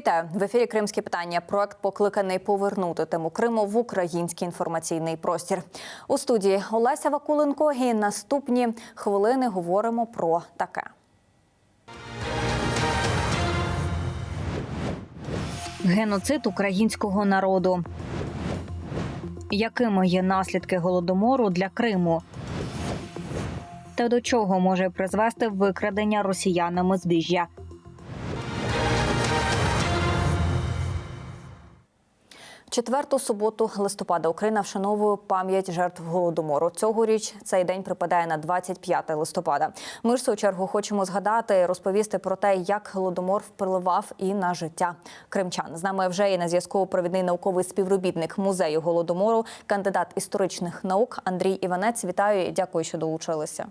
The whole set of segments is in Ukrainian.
Вітаю в ефірі Кримські питання. Проект покликаний повернути тему Криму в український інформаційний простір. У студії Олеся Вакуленко і наступні хвилини говоримо про таке. Геноцид українського народу. Якими є наслідки голодомору для Криму? Та до чого може призвести викрадення росіянами збіжжя? Четверту суботу листопада Україна вшановує пам'ять жертв голодомору. Цьогоріч цей день припадає на 25 листопада. Ми ж в свою чергу хочемо згадати, розповісти про те, як голодомор впливав і на життя кримчан. З нами вже є на зв'язку провідний науковий співробітник музею голодомору, кандидат історичних наук Андрій Іванець. Вітаю і дякую, що долучилися.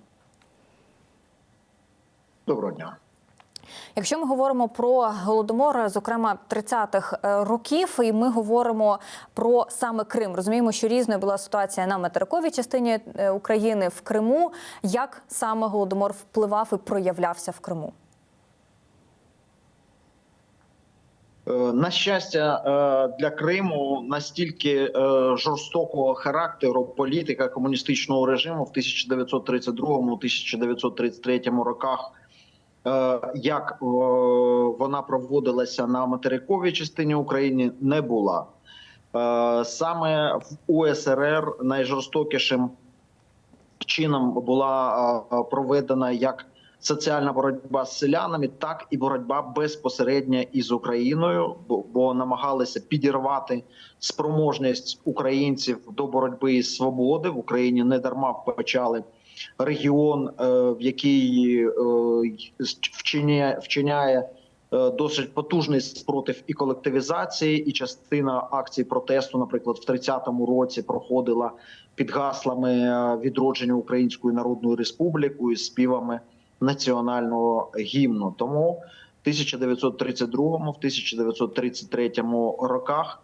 Доброго дня. Якщо ми говоримо про голодомор, зокрема 30-х е, років, і ми говоримо про саме Крим, розуміємо, що різною була ситуація на материковій частині е, України в Криму. Як саме голодомор впливав і проявлявся в Криму? Е, На щастя, для Криму настільки жорстокого характеру політика комуністичного режиму в 1932-1933 роках, як е, вона проводилася на материковій частині України, не була. Е, Саме в УСРР найжорстокішим чином була е, проведена як соціальна боротьба з селянами, так і боротьба безпосередньо із Україною, бо намагалися підірвати спроможність українців до боротьби із свободи в Україні. Не дарма почали регіон, е, в який е, вчиняє, вчиняє е, досить потужний спротив і колективізації, і частина акцій протесту, наприклад, в 30-му році проходила під гаслами відродження Української Народної Республіки із співами національного гімну. Тому в 1932 в 1933 роках,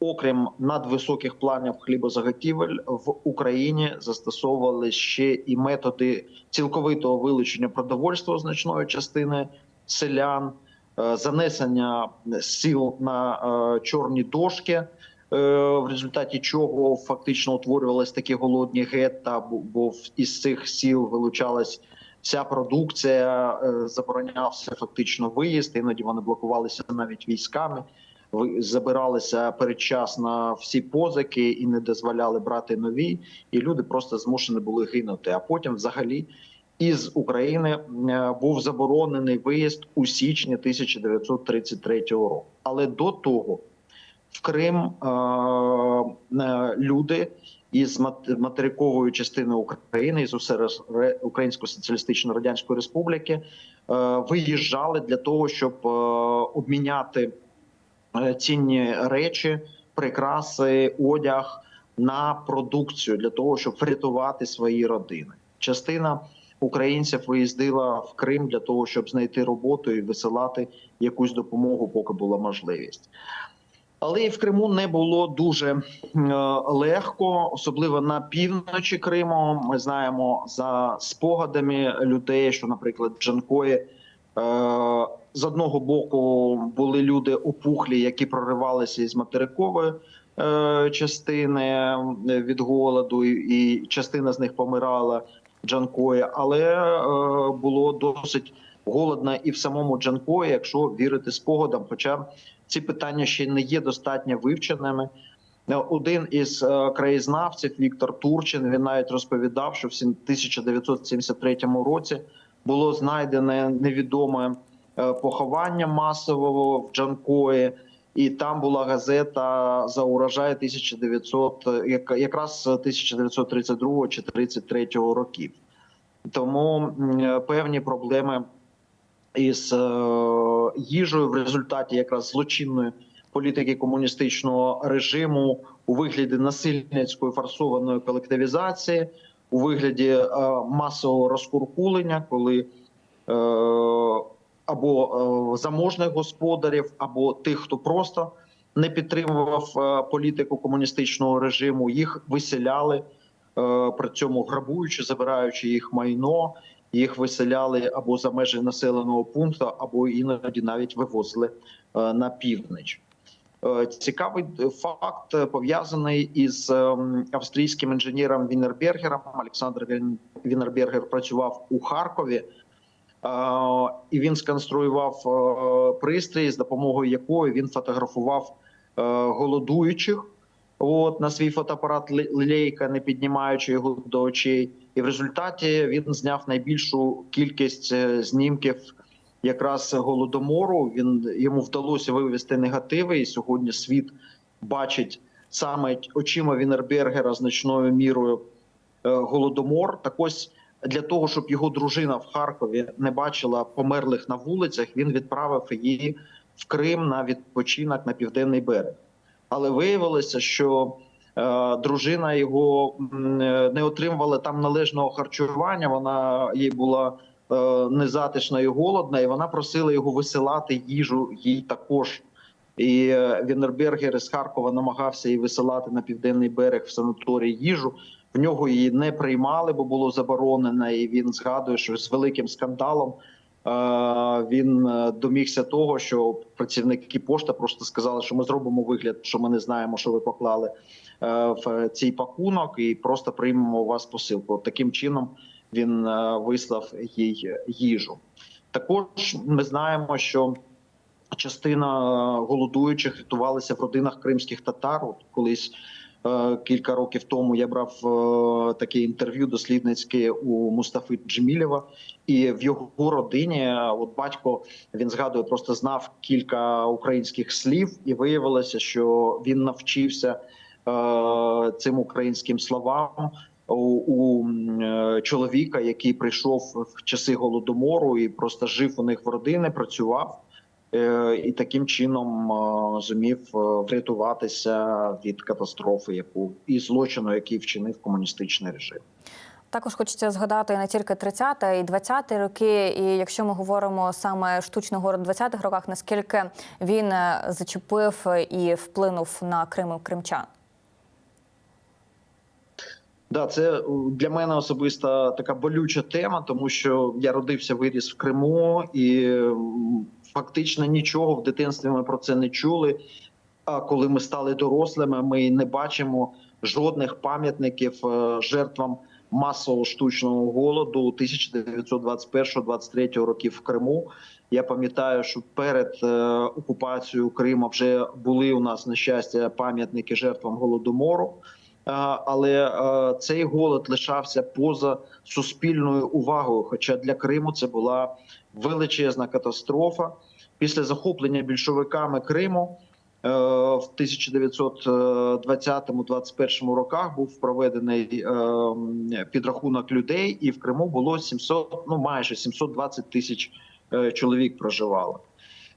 окрім надвисоких планів хлібозаготівель, в Україні застосовували ще і методи цілковитого вилучення продовольства значної частини селян, е, занесення сіл на е, чорні дошки. е, В результаті чого фактично утворювалися такі голодні гетта, бо- із цих сіл вилучалась вся продукція, заборонявся фактично виїзд. Іноді вони блокувалися навіть військами. Забиралися передчасно всі позики і не дозволяли брати нові, і люди просто змушені були гинути. А потім, взагалі, із України е, був заборонений виїзд у січні 1933 року. Але до того в Крим е, е, люди із мат- материкової частини України із Української соціалістичної радянської республіки виїжджали для того, щоб обміняти цінні речі, прикраси, одяг на продукцію для того, щоб врятувати свої родини. Частина українців виїздила в Крим для того, щоб знайти роботу і висилати якусь допомогу, поки була можливість. Але і в Криму не було дуже е, легко, особливо на півночі Криму. Ми знаємо за спогадами людей, що, наприклад, Джанкої е, з одного боку були люди опухлі, які проривалися із материкової е, частини від голоду, і частина з них помирала в Джанкої, але е, було досить голодно і в самому Джанкої, якщо вірити спогадам. Хоча ці питання ще не є достатньо вивченими. Е, Один із е, краєзнавців Віктор Турчин він навіть розповідав, що в сім- 1973 році було знайдене невідоме е, поховання масового в Джанкої, і там була газета за урожай 1900, е, яка- якраз 1932 чи 33 років. Тому е, певні проблеми із е, їжею в результаті якраз злочинної політики комуністичного режиму у вигляді насильницької форсованої колективізації, у вигляді е, масового розкуркулення, коли е, або е, заможних господарів, або тих, хто просто не підтримував політику комуністичного режиму, їх виселяли, при цьому грабуючи, забираючи їх майно їх виселяли або за межі населеного пункту, або іноді навіть вивозили на північ. Е, Цікавий факт е, пов'язаний із ем, австрійським інженером Віннербергером. Олександр Він- Віннербергер працював у Харкові, е, і він сконструював е, пристрій, з допомогою якої він фотографував е, голодуючих. От на свій фотоапарат лейка, не піднімаючи його до очей, і в результаті він зняв найбільшу кількість е, знімків якраз голодомору. Він йому вдалося вивести негативи, і сьогодні світ бачить саме очима Вінербергера значною мірою е, голодомор. Так ось для того, щоб його дружина в Харкові не бачила померлих на вулицях, він відправив її в Крим на відпочинок на південний берег. Але виявилося, що е, дружина його е, не отримувала там належного харчування. Вона їй була незатишна і голодна, і вона просила його висилати їжу їй також. І е, Віннербергер із Харкова намагався її висилати на південний берег в санаторій їжу. В нього її не приймали, бо було заборонено. І він згадує, що з великим скандалом е, він е, домігся того, що працівники пошти просто сказали, що ми зробимо вигляд, що ми не знаємо, що ви поклали е, в цей пакунок, і просто приймемо у вас посилку. Таким чином він е, вислав їй їжу. Також ми знаємо, що частина е, голодуючих рятувалися в родинах кримських татар. От колись е, кілька років тому я брав таке інтерв'ю дослідницьке у Мустафи Джемілєва, і в його родині, от батько він згадує, просто знав кілька українських слів, і виявилося, що він навчився цим українським словам у, у е, чоловіка, який прийшов в часи голодомору і просто жив у них в родини, працював. Е, І таким чином е, зумів врятуватися від катастрофи, яку і злочину, який вчинив комуністичний режим. Також хочеться згадати не тільки 30-та і 20-ті роки. І якщо ми говоримо саме штучний город в 20-х роках, наскільки він зачепив і вплинув на Крим і кримчан? Да, це для мене особисто така болюча тема, тому що я родився, виріс в Криму, і фактично нічого в дитинстві ми про це не чули. А коли ми стали дорослими, ми не бачимо жодних пам'ятників е, жертвам масового штучного голоду 1921-23 років в Криму. Я пам'ятаю, що перед е, окупацією Криму вже були у нас на щастя пам'ятники жертвам голодомору. Е, але е, цей голод лишався поза суспільною увагою. Хоча для Криму це була величезна катастрофа. Після захоплення більшовиками Криму е, в 1920-21 роках був проведений е, підрахунок людей, і в Криму було 700, ну майже 720 тисяч е, чоловік проживало.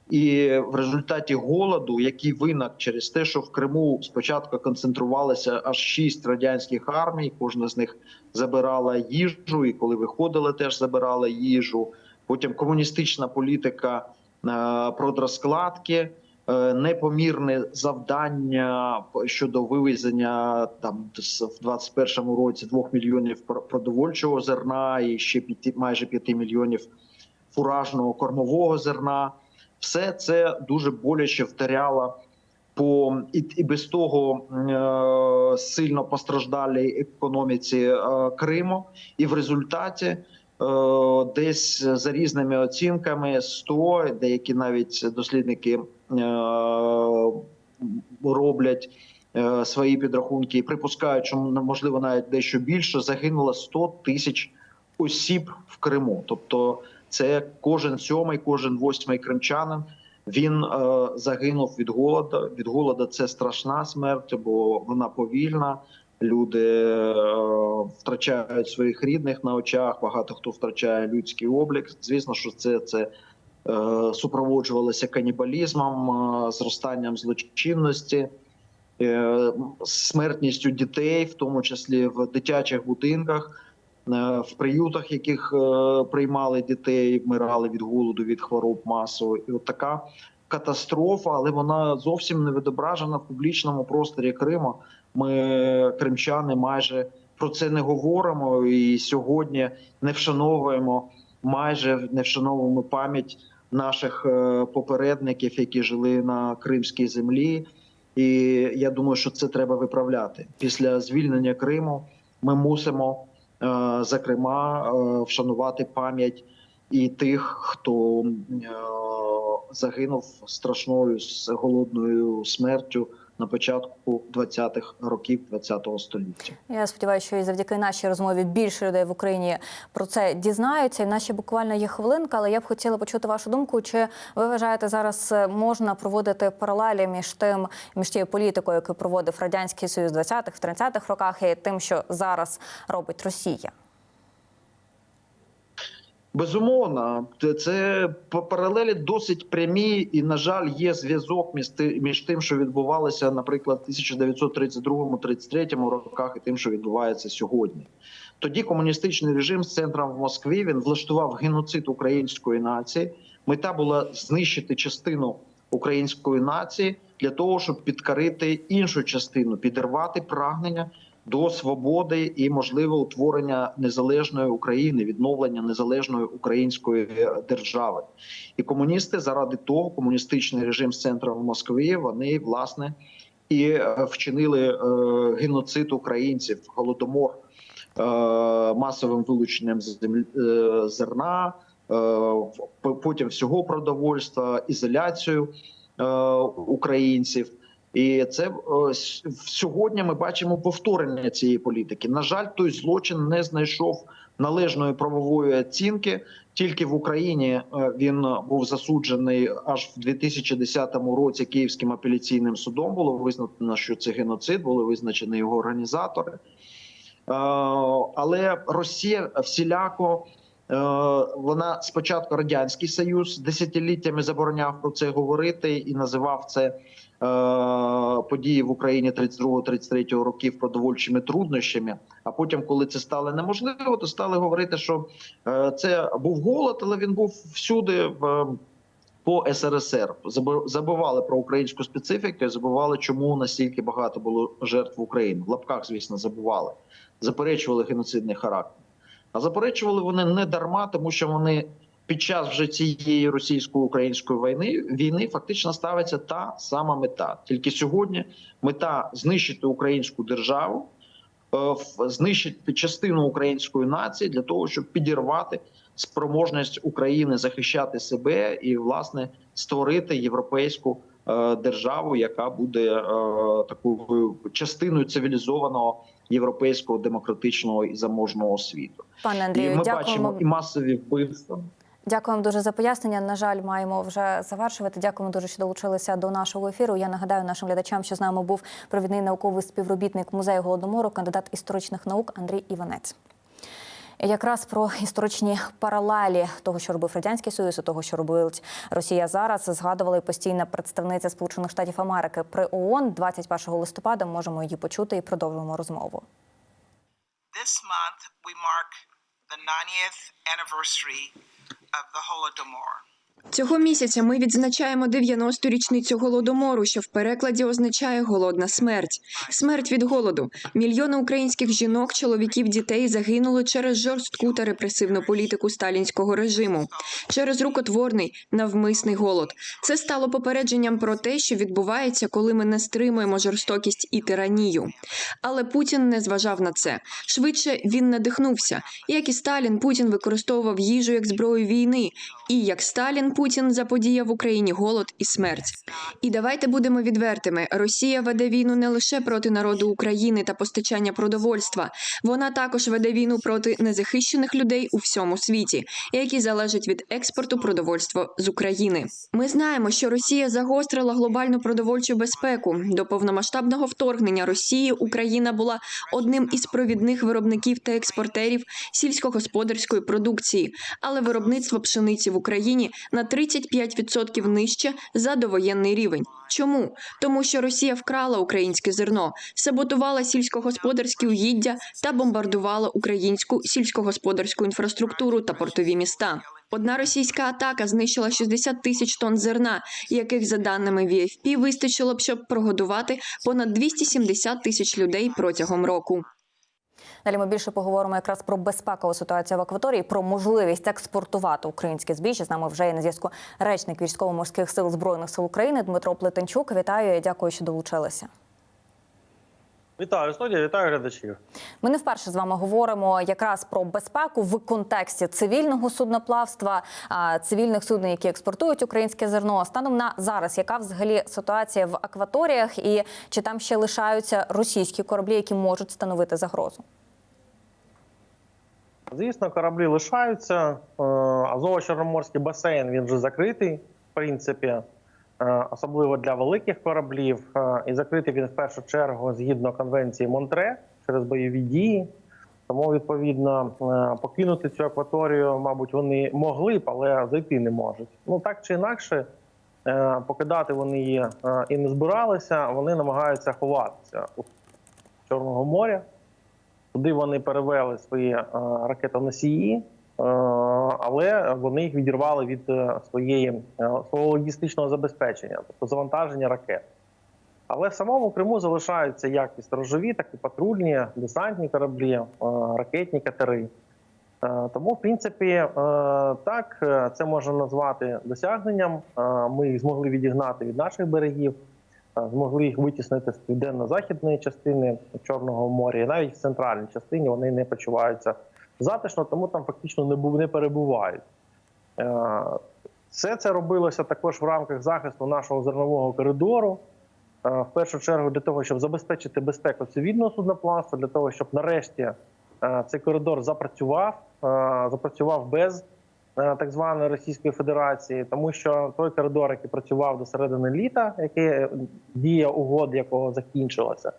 І в результаті голоду, який виник через те, що в Криму спочатку концентрувалося аж шість радянських армій, кожна з них забирала їжу, і коли виходили, теж забирала їжу. Потім комуністична політика е, продрозкладки, е, непомірне завдання щодо вивезення там в 21-му році 2 мільйонів пр- продовольчого зерна і ще п'яти майже 5 мільйонів фуражного кормового зерна все це дуже боляче вдаряло по і, і без того е, сильно постраждалій економіці е, Криму, і в результаті е, десь за різними оцінками 100, деякі навіть дослідники е, роблять е, свої підрахунки і припускають, що можливо навіть дещо більше загинуло 100 тисяч осіб в Криму, тобто це кожен сьомий, кожен восьмий кримчанин. Він е, загинув від голоду. Від голоду це страшна смерть, бо вона повільна. Люди е, втрачають своїх рідних на очах. Багато хто втрачає людський облік. Звісно, що це, це е, супроводжувалося канібалізмом, е, зростанням злочинності, е, смертністю дітей, в тому числі в дитячих будинках. Е, в приютах, яких е, приймали дітей, вмирали від голоду, від хвороб масово. І от така катастрофа, але вона зовсім не відображена в публічному просторі Криму. Ми кримчани майже про це не говоримо і сьогодні не вшановуємо майже не вшановуємо пам'ять наших е, попередників, які жили на кримській землі. І я думаю, що це треба виправляти після звільнення Криму. Ми мусимо зокрема е, вшанувати пам'ять і тих, хто е, загинув страшною з голодною смертю на початку 20-х років 20-го століття. Я сподіваюся, що і завдяки нашій розмові більше людей в Україні про це дізнаються. І наші буквально є хвилинка, але я б хотіла почути вашу думку. Чи ви вважаєте зараз е, можна проводити паралелі між тим, між тією політикою, яку проводив радянський союз в 20-х, в 30-х роках, і тим, що зараз робить Росія? Безумовно, це- паралелі досить прямі, і на жаль, є зв'язок між тим, що відбувалося, наприклад, в 1932-33 роках, і тим, що відбувається сьогодні. Тоді комуністичний режим з центром в Москві він влаштував геноцид української нації. Мета була знищити частину української нації для того, щоб підкорити іншу частину, підірвати прагнення до свободи і можливе утворення незалежної України, відновлення незалежної української е, держави. І комуністи заради того, комуністичний режим з центром в Москві, вони власне і е, вчинили е, геноцид українців, голодомор масовим вилученням землі, зерна, потім всього продовольства, ізоляцію українців. І це сьогодні ми бачимо повторення цієї політики. На жаль, той злочин не знайшов належної правової оцінки. Тільки в Україні е, він був засуджений аж в 2010 році Київським апеляційним судом. Було визнано, що це геноцид, були визначені його організатори. Е, Але Росія всіляко вона спочатку радянський союз десятиліттями забороняв про це говорити і називав це е, події в Україні 32-33 років продовольчими труднощами. А потім, коли це стало неможливо, то стали говорити, що е, це був голод, але він був всюди в. По СРСР Забу- забували про українську специфіку, забували, чому настільки багато було жертв України. В лапках, звісно, забували, заперечували геноцидний характер. А заперечували вони не дарма, тому що вони під час вже цієї російсько-української війни війни фактично ставиться та сама мета. Тільки сьогодні мета знищити українську державу, е, знищити частину української нації для того, щоб підірвати спроможність України захищати себе і власне створити європейську державу, яка буде е, такою частиною цивілізованого європейського демократичного і заможного світу. Пане І Андрію, ми дякуємо. бачимо і масові вбивства. Дякуємо дуже за пояснення. На жаль, маємо вже завершувати. Дякуємо дуже, що долучилися до нашого ефіру. Я нагадаю нашим глядачам, що з нами був провідний науковий співробітник музею голодомору, кандидат історичних наук Андрій Іванець. Якраз про історичні паралелі того, що робив радянський союз, і того, що робить Росія зараз, згадували постійна представниця Сполучених Штатів Америки при ООН 21 листопада. Можемо її почути і продовжимо розмову. This month, we mark the 90th anniversary of the Holodomor. Цього місяця ми відзначаємо 90-ту річницю голодомору, що в перекладі означає голодна смерть. Смерть від голоду. Мільйони українських жінок, чоловіків, дітей загинули через жорстку та репресивну політику сталінського режиму, через рукотворний навмисний голод. Це стало попередженням про те, що відбувається, коли ми не стримуємо жорстокість і тиранію. Але Путін не зважав на це. Швидше він надихнувся. Як і Сталін, Путін використовував їжу як зброю війни. І як Сталін, Путін заподіяв в Україні голод і смерть. І давайте будемо відвертими: Росія веде війну не лише проти народу України та постачання продовольства, вона також веде війну проти незахищених людей у всьому світі, які залежать від експорту продовольства з України. Ми знаємо, що Росія загострила глобальну продовольчу безпеку. До повномасштабного вторгнення Росії Україна була одним із провідних виробників та експортерів сільськогосподарської продукції, але виробництво пшениці в Україні на 35% нижче за довоєнний рівень. Чому? Тому що Росія вкрала українське зерно, саботувала сільськогосподарські угіддя та бомбардувала українську сільськогосподарську інфраструктуру та портові міста. Одна російська атака знищила 60 тисяч тонн зерна, яких, за даними VFP, вистачило б, щоб прогодувати понад 270 тисяч людей протягом року. Далі ми більше поговоримо якраз про безпекову ситуацію в акваторії, про можливість експортувати українське збіжжя. З нами вже є на зв'язку речник військово-морських сил збройних сил України Дмитро Плетенчук. Вітаю і дякую, що долучилися. Вітаю студія, вітаю глядачів. Ми не вперше з вами говоримо якраз про безпеку в контексті цивільного судноплавства, цивільних суден, які експортують українське зерно. Станом на зараз, яка взагалі ситуація в акваторіях, і чи там ще лишаються російські кораблі, які можуть становити загрозу? Звісно, кораблі лишаються. Е, Азово-Чорноморський басейн він вже закритий, в принципі, е, особливо для великих кораблів. Е, І закритий він в першу чергу згідно конвенції Монтре через бойові дії. Тому, відповідно, покинути цю акваторію, мабуть, вони могли б, але зайти не можуть. Ну так чи інакше, покидати вони її і не збиралися. Вони намагаються ховатися у Чорного моря. Туди вони перевели свої е, ракетоносії, е, але вони їх відірвали від е, своєї свого логістичного забезпечення, тобто завантаження ракет. Але в самому Криму залишаються як і сторожові, так і патрульні, десантні кораблі, ракетні катери. Тому, в принципі, так це можна назвати досягненням. Ми їх змогли відігнати від наших берегів, змогли їх витіснити з південно-західної частини Чорного моря, і навіть в центральній частині вони не почуваються затишно, тому там фактично не не перебувають. Е, Все це робилося також в рамках захисту нашого зернового коридору. Е, В першу чергу для того, щоб забезпечити безпеку цивільного судноплавства, для того, щоб нарешті е, цей коридор запрацював, е, запрацював без е, так званої Російської Федерації, тому що той коридор, який працював до середини літа, який е, дія угод, якого закінчилася,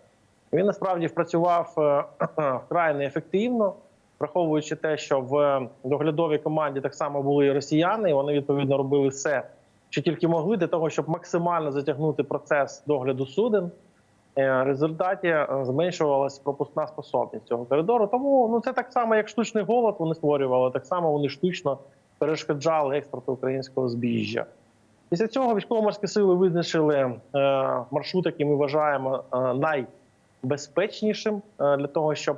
він насправді працював е, вкрай неефективно, враховуючи те, що в доглядовій команді так само були і росіяни, і вони відповідно робили все, що тільки могли для того, щоб максимально затягнути процес догляду суден. Е, В результаті е, зменшувалася пропускна способність цього коридору. Тому ну це так само, як штучний голод вони створювали, так само вони штучно перешкоджали експорту українського збіжжя. Після цього військово-морські сили визначили е, маршрут, який ми вважаємо е, найбезпечнішим е, для того, щоб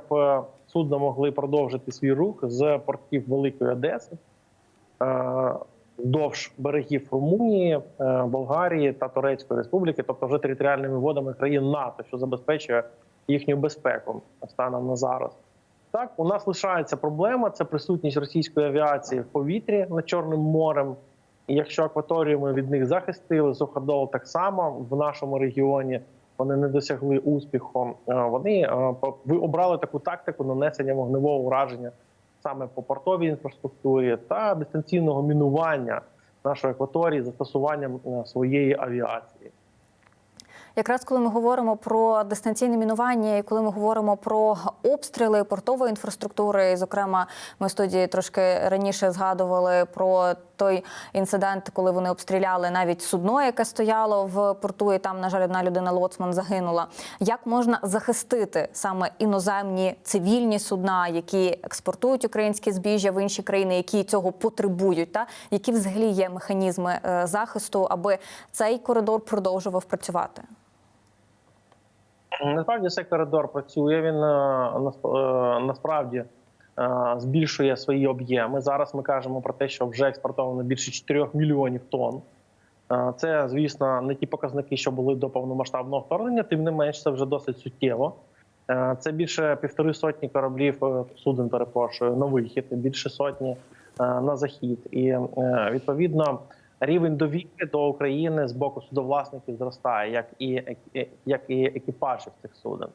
судна могли продовжити свій рух з портів Великої Одеси. Вздовж берегів Румунії, Болгарії та Турецької Республіки, тобто вже територіальними водами країн НАТО, що забезпечує їхню безпеку станом на зараз. Так, у нас лишається проблема: це присутність російської авіації в повітрі над Чорним морем. І якщо акваторію ми від них захистили, суходол так само в нашому регіоні вони не досягли успіху. е, Вони е, ви обрали таку тактику нанесення вогневого ураження саме по портовій інфраструктурі та дистанційного мінування нашої акваторії застосуванням е, своєї авіації. Якраз коли ми говоримо про дистанційне мінування, і коли ми говоримо про обстріли портової інфраструктури, і, зокрема, ми в студії трошки раніше згадували про той інцидент, коли вони обстріляли навіть судно, яке стояло в порту, і там, на жаль, одна людина лоцман загинула. Як можна захистити саме іноземні цивільні судна, які експортують українське збіжжя в інші країни, які цього потребують? Та які взагалі є механізми е, захисту, аби цей коридор продовжував працювати? Насправді цей коридор працює. Він е, е, насправді е, збільшує свої об'єми. Зараз ми кажемо про те, що вже експортовано більше 4 мільйонів тонн. Це, звісно, не ті показники, що були до повномасштабного вторгнення. Тим не менш, це вже досить суттєво. Це більше півтори сотні кораблів суден, перепрошую, на вихід, більше сотні на захід. І відповідно рівень довіри до України з боку судовласників зростає, як і як і екіпажів цих суден.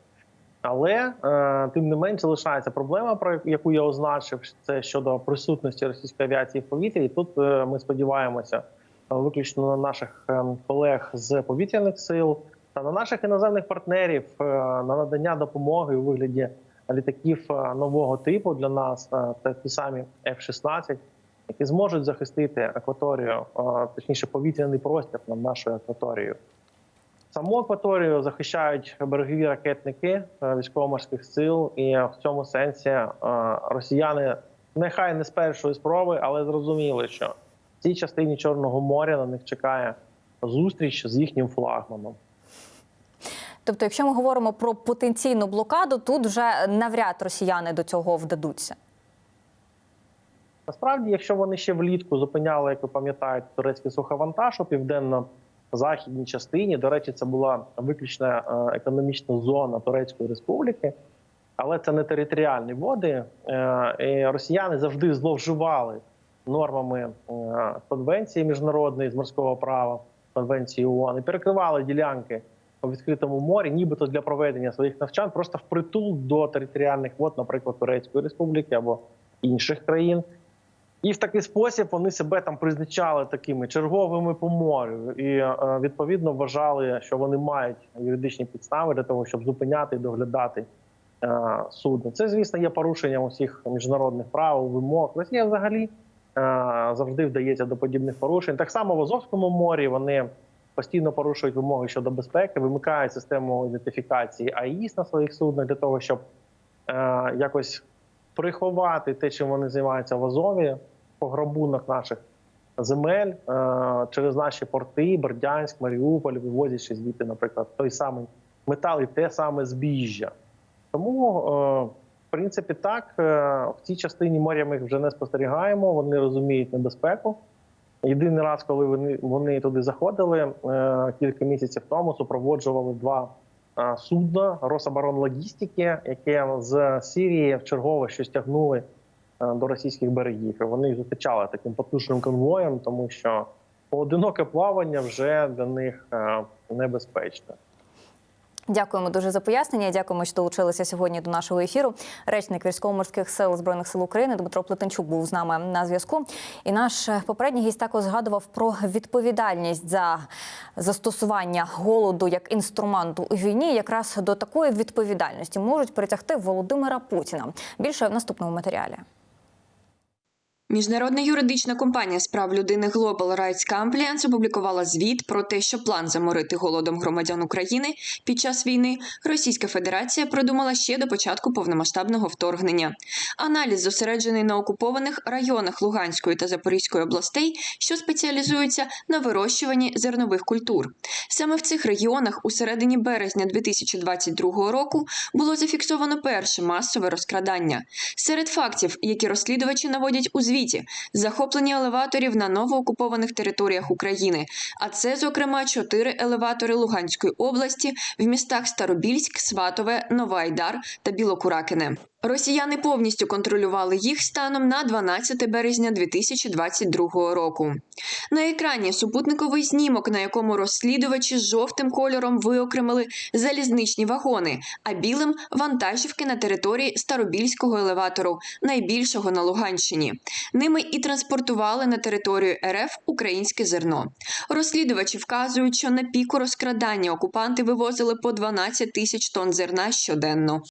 Але е, тим не менш залишається проблема, про яку я означив, це щодо присутності російської авіації в повітрі. І тут е, ми сподіваємося е, виключно на наших е, колег з повітряних сил та на наших іноземних партнерів е, на надання допомоги у вигляді літаків е, нового типу для нас. Е, Це ті самі F-16, які зможуть захистити акваторію, точніше повітряний простір над нашою акваторією. Саму акваторію захищають берегові ракетники е, військово-морських сил, і в цьому сенсі е, росіяни нехай не з першої спроби, але зрозуміли, що в цій частині Чорного моря на них чекає зустріч з їхнім флагманом. Тобто, якщо ми говоримо про потенційну блокаду, тут вже навряд росіяни до цього вдадуться. Насправді, якщо вони ще влітку зупиняли, як ви пам'ятаєте, турецький суховантаж у південно-західній частині. До речі, це була виключна е, економічна зона Турецької республіки, але це не територіальні води. Е, і Росіяни завжди зловживали нормами е, конвенції міжнародної з морського права, конвенції ООН, і перекривали ділянки у відкритому морі, нібито для проведення своїх навчань, просто впритул до територіальних вод, наприклад, Турецької республіки або інших країн. І в такий спосіб вони себе там призначали такими черговими по морю, і е, відповідно вважали, що вони мають юридичні підстави для того, щоб зупиняти і доглядати е, судно. Це, звісно, є порушенням усіх міжнародних правил, вимог. Росія взагалі е, завжди вдається до подібних порушень. Так само в Азовському морі вони постійно порушують вимоги щодо безпеки, вимикають систему ідентифікації АІС на своїх суднах для того, щоб якось приховати те, чим вони займаються в Азові, пограбунок наших земель е, через наші порти, Бердянськ, Маріуполь, вивозячи звідти, наприклад, той самий метал і те саме збіжжя. Тому, е, в принципі, так е, в цій частині моря ми їх вже не спостерігаємо. Вони розуміють небезпеку. Єдиний раз, коли вони, вони туди заходили кілька місяців тому, супроводжували два судна Рособоронлогістики, яке з Сирії в чергове щось тягнули до російських берегів. І вони їх зустрічали таким потужним конвоєм, тому що поодиноке плавання вже для них е, небезпечне. Дякуємо дуже за пояснення. Дякуємо, що долучилися сьогодні до нашого ефіру. Речник військово-морських сил збройних сил України Дмитро Плетенчук був з нами на зв'язку. І наш попередній гість також згадував про відповідальність за застосування голоду як інструменту у війні. Якраз до такої відповідальності можуть притягти Володимира Путіна. Більше в наступному матеріалі. Міжнародна юридична компанія з прав людини Global Rights Compliance опублікувала звіт про те, що план заморити голодом громадян України під час війни Російська Федерація продумала ще до початку повномасштабного вторгнення. Аналіз зосереджений на окупованих районах Луганської та Запорізької областей, що спеціалізуються на вирощуванні зернових культур. Саме в цих регіонах у середині березня 2022 року було зафіксовано перше масове розкрадання. Серед фактів, які розслідувачі наводять у звіті, захоплення елеваторів на новоокупованих територіях України, а це, зокрема, чотири елеватори Луганської області в містах Старобільськ, Сватове, Новайдар та Білокуракине. Росіяни повністю контролювали їх станом на 12 березня 2022 року. На екрані супутниковий знімок, на якому розслідувачі з жовтим кольором виокремили залізничні вагони, а білим вантажівки на території Старобільського елеватору, найбільшого на Луганщині. Ними і транспортували на територію РФ українське зерно. Розслідувачі вказують, що на піку розкрадання окупанти вивозили по 12 тисяч тонн зерна щоденно.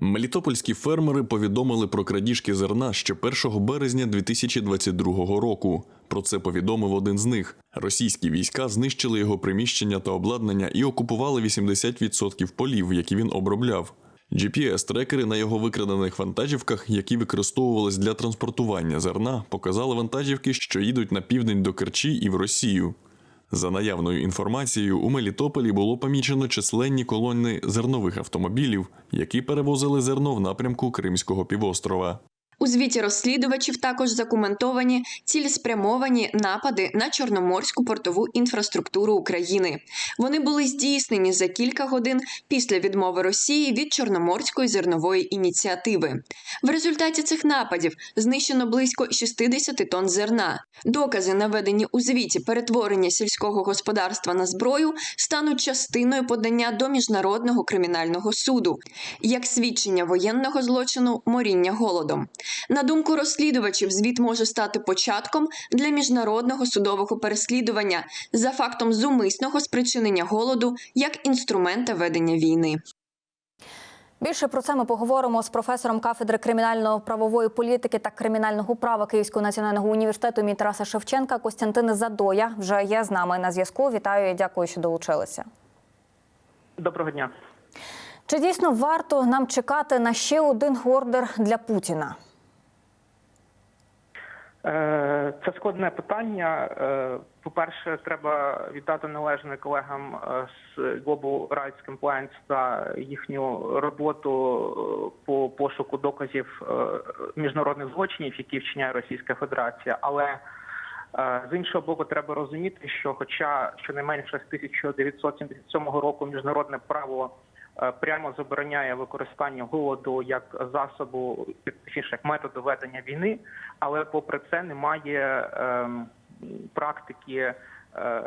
Мелітопольські фермери повідомили про крадіжки зерна ще 1 березня 2022 року. Про це повідомив один з них. Російські війська знищили його приміщення та обладнання і окупували 80% полів, які він обробляв. GPS-трекери на його викрадених вантажівках, які використовувались для транспортування зерна, показали вантажівки, що їдуть на південь до Керчі і в Росію. За наявною інформацією, у Мелітополі було помічено численні колони зернових автомобілів, які перевозили зерно в напрямку Кримського півострова. У звіті розслідувачів також закументовані цілеспрямовані напади на чорноморську портову інфраструктуру України. Вони були здійснені за кілька годин після відмови Росії від Чорноморської зернової ініціативи. В результаті цих нападів знищено близько 60 тонн зерна. Докази, наведені у звіті перетворення сільського господарства на зброю, стануть частиною подання до міжнародного кримінального суду як свідчення воєнного злочину моріння голодом. На думку розслідувачів, звіт може стати початком для міжнародного судового переслідування за фактом зумисного спричинення голоду як інструмента ведення війни. Більше про це ми поговоримо з професором кафедри кримінально-правової політики та кримінального права Київського національного університету імені Тараса Шевченка. Костянтин Задоя вже є з нами на зв'язку. Вітаю і дякую, що долучилися. Доброго дня. Чи дійсно варто нам чекати на ще один ордер для Путіна? Е, Це складне питання. Е, По-перше, треба віддати належне колегам е, з Global Rights Compliance за їхню роботу по пошуку доказів міжнародних злочинів, які вчиняє Російська Федерація. Але з іншого боку, треба розуміти, що, хоча щонайменше з 1977 року міжнародне право прямо забороняє використання голоду як засобу, як методу ведення війни, але попри це немає ем, практики е,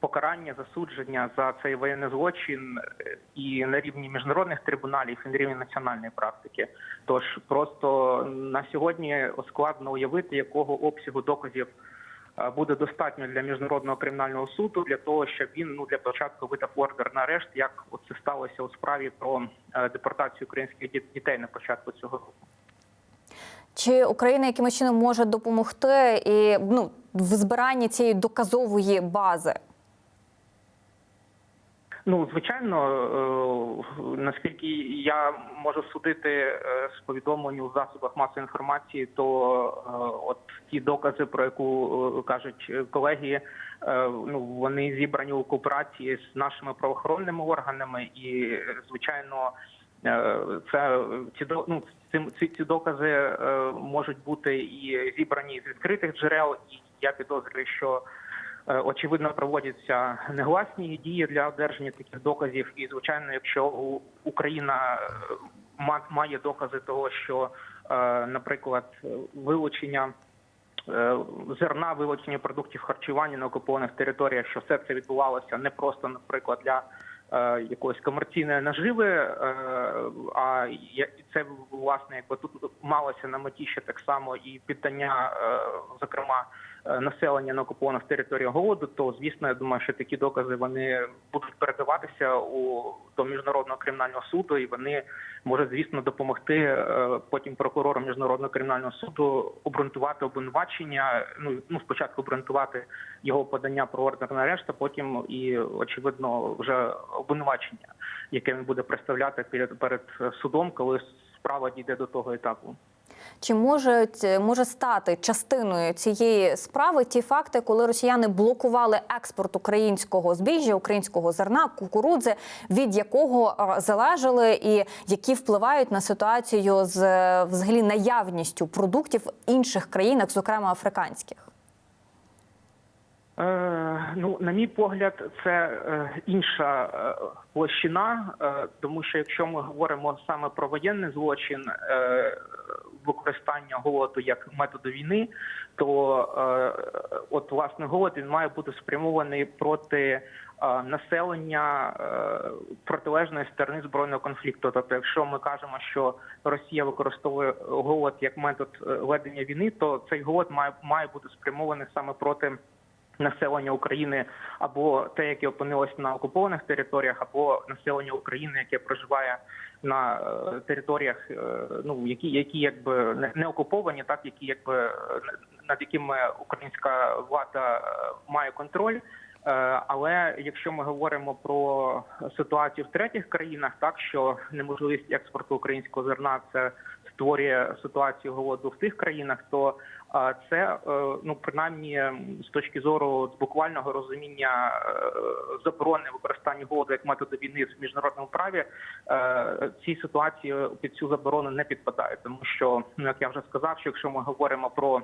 покарання, засудження за цей воєнний злочин е, і на рівні міжнародних трибуналів, і на рівні національної практики. Тож просто на сьогодні складно уявити, якого обсягу доказів е, буде достатньо для міжнародного кримінального суду для того, щоб він ну для початку видав ордер на арешт, як це сталося у справі про е, депортацію українських дітей на початку цього року. Чи Україна якимось чином може допомогти і ну в збиранні цієї доказової бази? Ну, звичайно, е, наскільки я можу судити е, з повідомлень у засобах масової інформації, то е, от ті докази, про яку кажуть колеги, ну вони зібрані у кооперації з нашими правоохоронними органами, і звичайно, це ці ну, ці, ці докази можуть бути і зібрані з відкритих джерел, і я підозрюю, що. Е, Очевидно, проводяться негласні дії для одержання таких доказів. І звичайно, якщо Україна е, має докази того, що, е, наприклад, вилучення зерна, вилучення продуктів харчування на окупованих територіях, що все це відбувалося не просто, наприклад, для якоїсь комерційної наживи, а це власне якби тут малося на меті ще так само і піддання, зокрема населення на окупованих територіях голоду, то звісно, я думаю, що такі докази вони будуть передаватися у до міжнародного кримінального суду, і вони можуть, звісно, допомогти е, потім прокурору міжнародного кримінального суду обґрунтувати обвинувачення. Ну ну спочатку обґрунтувати його подання про ордер на арешт, а потім і очевидно вже обвинувачення, яке він буде представляти перед перед судом, коли справа дійде до того етапу. Чи можуть може стати частиною цієї справи ті факти, коли росіяни блокували експорт українського збіжжя, українського зерна, кукурудзи, від якого е, залежали, і які впливають на ситуацію з е, взагалі наявністю продуктів інших країнах, зокрема африканських? Е, ну, на мій погляд, це е, інша е, площина, е, тому що якщо ми говоримо саме про воєнний злочин, е, використання голоду як методу війни, то е, от власне голод він має бути спрямований проти е, населення е, протилежної сторони збройного конфлікту. Тобто, якщо ми кажемо, що Росія використовує голод як метод ведення війни, то цей голод має має бути спрямований саме проти населення України або те, яке опинилось на окупованих територіях, або населення України, яке проживає на е, територіях, е, ну які які якби не, окуповані, так які якби е, над якими українська влада має контроль. Але якщо ми говоримо про ситуацію в третіх країнах, так що неможливість експорту українського зерна це створює ситуацію голоду в тих країнах, то це е, ну принаймні з точки зору буквального розуміння е, заборони використання голоду як методу війни в міжнародному праві, е, ці ситуації під цю заборону не підпадають, тому що ну як я вже сказав, що якщо ми говоримо про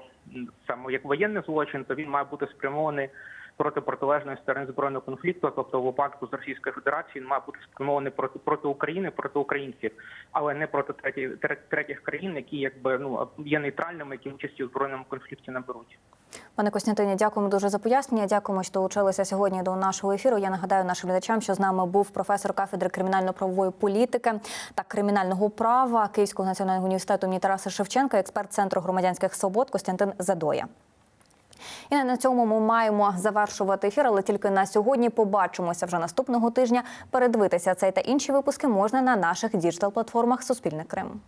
саме як воєнний злочин, то він має бути спрямований проти протилежної сторони збройного конфлікту, тобто в випадку з Російської Федерації він має бути спрямований проти проти України, проти українців, але не проти треті, тре- третіх країн, які якби ну є нейтральними, які участі у збройному конфлікті не беруть. Пане Костянтині, дякуємо дуже за пояснення. Дякуємо, що долучилися сьогодні до нашого ефіру. Я нагадаю нашим глядачам, що з нами був професор кафедри кримінально-правової політики та кримінального права Київського національного університету імені Тараса Шевченка, експерт центру громадянських свобод Костянтин Задоя. І на цьому ми маємо завершувати ефір, але тільки на сьогодні побачимося вже наступного тижня. Передивитися цей та інші випуски можна на наших діджитал платформах Суспільне Крим.